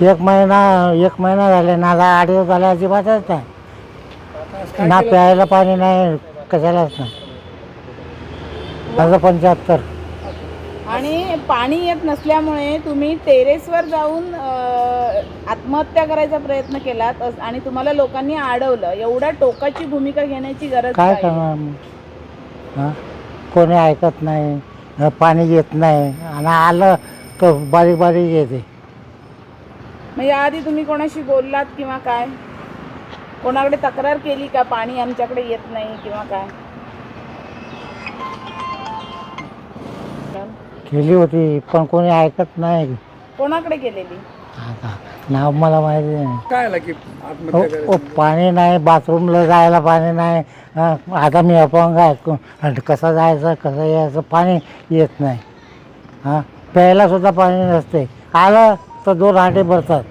एक महिना एक महिना झाले नाला आठ दिवस झाले अजिबातच नाही. ना प्यायला पाणी नाही कशालाच नाही. माझं पंच्याहत्तर. आणि पाणी येत नसल्यामुळे तुम्ही टेरेसवर जाऊन अ, आत्महत्या करायचा प्रयत्न केलात अस- आणि तुम्हाला लोकांनी अडवलं एवढ्या टोकाची भूमिका घेण्याची गरज काय काय? करणार मग हां? कोणी ऐकत नाही अं, पाणी येत नाही आणि आलं तर बारीक बारीक येते. मग याआधी तुम्ही कोणाशी बोललात किंवा काय? कोणाकडे तक्रार केली का? पाणी आमच्याकडे येत नाही किंवा काय? केली होती पण कोणी ऐकत नाही. कोणाकडे केलेली? आता नाव मला माहिती नाही. काय आला की ओ, आत्महत्या ओ, करायची पाणी नाही बाथरूमला जायला पाणी नाही. हं, आता मी अपंग आहे. को- आणि कसं जायचं कसं यायचं पाणी येत नाही. हां प्यायला सुद्धा पाणी नसते. आलं तर दोन हांडे भरतात.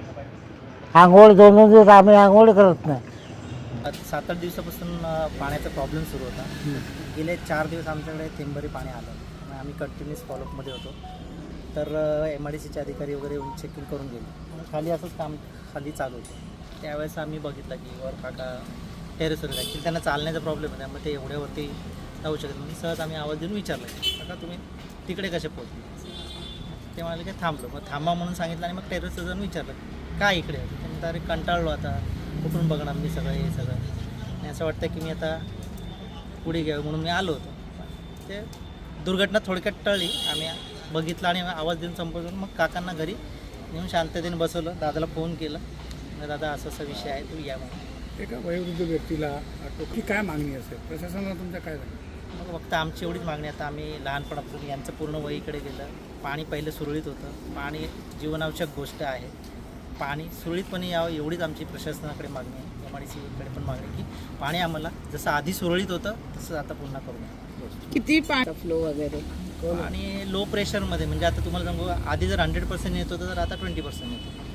आंघोळ दोन दोन दिवस आम्ही आंघोळ करत नाही. सात आठ दिवसापासून पाण्याचा प्रॉब्लेम सुरू होता. गेले चार दिवस आमच्याकडे थेंबरी पाणी आलं. मग आम्ही कंटिन्युअस फॉलोअपमध्ये होतो. तर एम आय डी सीचे अधिकारी वगैरे येऊन चेकिंग करून गेले. खाली असंच काम खाली चालू होतं. त्यावेळेस आम्ही बघितलं की वर काका टेरेसवर ॲक्च्युली त्यांना चालण्याचा प्रॉब्लेम आहे त्यामुळे ते एवढ्यावरती जाऊ शकत म्हणून सहज आम्ही आवाज देऊन विचारलं. काका तुम्ही तिकडे कसे पोहोचले? ते म्हणाले की थांबलो. मग थांबा म्हणून सांगितलं आणि मग टेरेसचं जाऊन विचारलं काय इकडे त्यांनी अरे कंटाळलो आता. कुठून बघणार मी सगळं हे सगळं? आणि असं वाटतं की मी आता पुढे घ्यावं म्हणून मी आलो होतो. ते दुर्घटना थोडक्यात टळली. आम्ही बघितलं आणि आवाज देऊन संपवून मग काकांना घरी नेऊन शांततेने बसवलं. दादाला फोन केला. दादा असा असा विषय आहे तू या म्हणून. एका वयोवृद्ध व्यक्तीला की काय मागणी असेल? प्रशासनाला तुमच्या काय झालं मग फक्त आमची एवढीच मागणी आता आम्ही लहानपणापासून यांचं पूर्ण वयीकडे गेलं. पाणी पहिलं सुरळीत होतं. पाणी जीवनावश्यक गोष्ट आहे. पाणी सुरळीतपणे यावं एवढीच आमची प्रशासनाकडे मागणी आहे. एम आय डी सीकडे पण मागणी की पाणी आम्हाला जसं आधी सुरळीत होतं तसं आता पुन्हा करू नये. किती पाणी फ्लो वगैरे? आणि लो प्रेशरमध्ये म्हणजे आता तुम्हाला सांगू आधी जर हंड्रेड पर्सेंट येत होतं तर आता ट्वेंटी पर्सेंट येतो